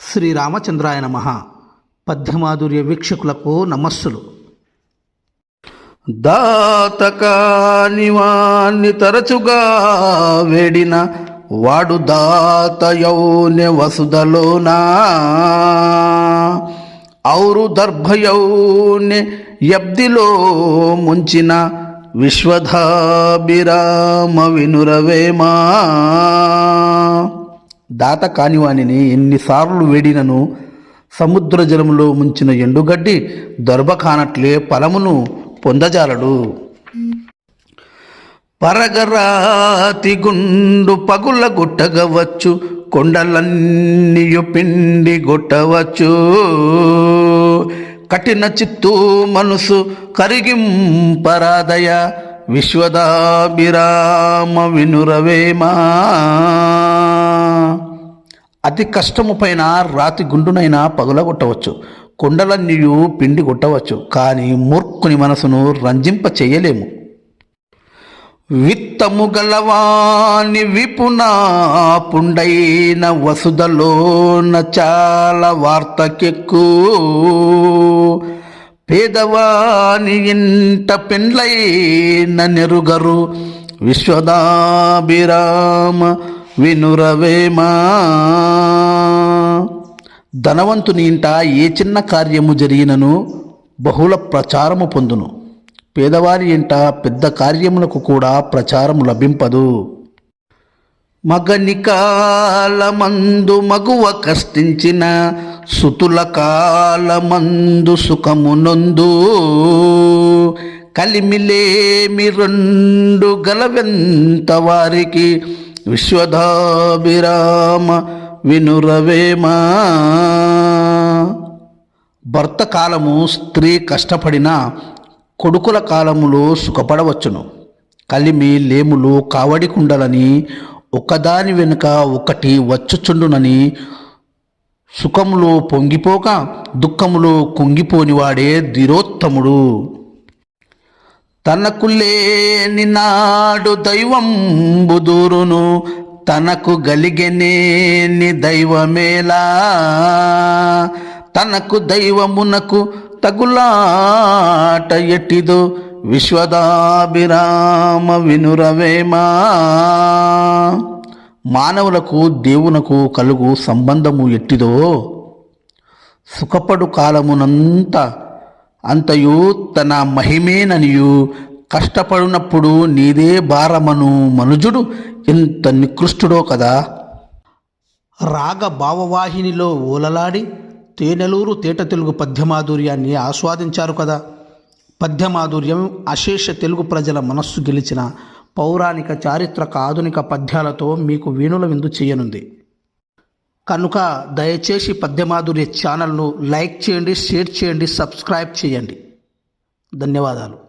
శ్రీరామచంద్రాయ నమ. పద్యమాధుర్య వీక్షకులకు నమస్సులు. దాతకాని వాణ్ణి తరచుగా వేడిన వాడు దాతయౌనె వసుదలోనా ఔరు దర్భయౌనె యబ్దిలో ముంచిన విశ్వధాభిరామ వినురవేమా? దాత కానివానిని ఎన్నిసార్లు వేడినను సముద్ర జలములో ముంచిన ఎండుగడ్డి దొరబ కానట్లే ఫలమును పొందజాలడు. పరగరాతి గుండు పగుల గుట్టగవచ్చు కొండలన్నీయు పిండి గొట్టవచ్చు. కఠిన చిత్తు మనసు కరిగింపరాదయ విశ్వదాభిరామ వినురవేమా? అతి కష్టము పైన రాతి గుండునైనా పగులగొట్టవచ్చు కొండలన్నీయు పిండి కొట్టవచ్చు. కానీ మూర్ఖుని మనసును రంజింప చేయలేము. విత్తము గలవాని విపునా పుండైన వసుదలోన చాలా వార్తకెక్కు. పేదవాని ఇంట పెండ్లైన నెరుగరు విశ్వదాభిరామ వినురవేమా? ధనవంతుని ఇంట ఏ చిన్న కార్యము జరిగినను బహుళ ప్రచారము పొందును. పేదవారి ఇంట పెద్ద కార్యములకు కూడా ప్రచారము లభింపదు. మగని కాలమందు మగువ కష్టించిన సుతుల కాలమందు సుఖమునొందు కలిమిలేమి రెండు గలవెంత వారికి విశ్వదాభిరామ వినురవేమా భర్త కాలము స్త్రీ కష్టపడిన కొడుకుల కాలములో సుఖపడవచ్చును. కలిమి లేములు కావడి కుండలని ఒకదాని వెనుక ఒకటి వచ్చుచుండునని సుఖములో పొంగిపోక దుఃఖములో కుంగిపోనివాడే ధీరోత్తముడు. తనకు లేని నాడు దైవం బుదురును తనకు గలిగెనేని దైవమేలా. తనకు దైవమునకు తగులాట ఎట్టిదో విశ్వదాభిరామ వినురవేమా. మానవులకు దేవునకు కలుగు సంబంధము ఎట్టిదో సుఖపడు కాలమునంతా అంతయు తన మహిమేననియు. కష్టపడినప్పుడు నీదే భారమను మనుజుడు. ఎంత నికృష్టుడో కదా. రాగ భావవాహినిలో ఓలలాడి తేనెలూరు తేట తెలుగు పద్యమాధుర్యాన్ని ఆస్వాదించారు కదా. పద్యమాధుర్యం అశేష తెలుగు ప్రజల మనస్సు గెలిచిన పౌరాణిక చారిత్రక ఆధునిక పద్యాలతో మీకు వీణుల విందు చేయనుంది. కనుక దయచేసి పద్యమాధుర్య ఛానల్ను లైక్ చేయండి షేర్ చేయండి సబ్స్క్రైబ్ చేయండి. ధన్యవాదాలు.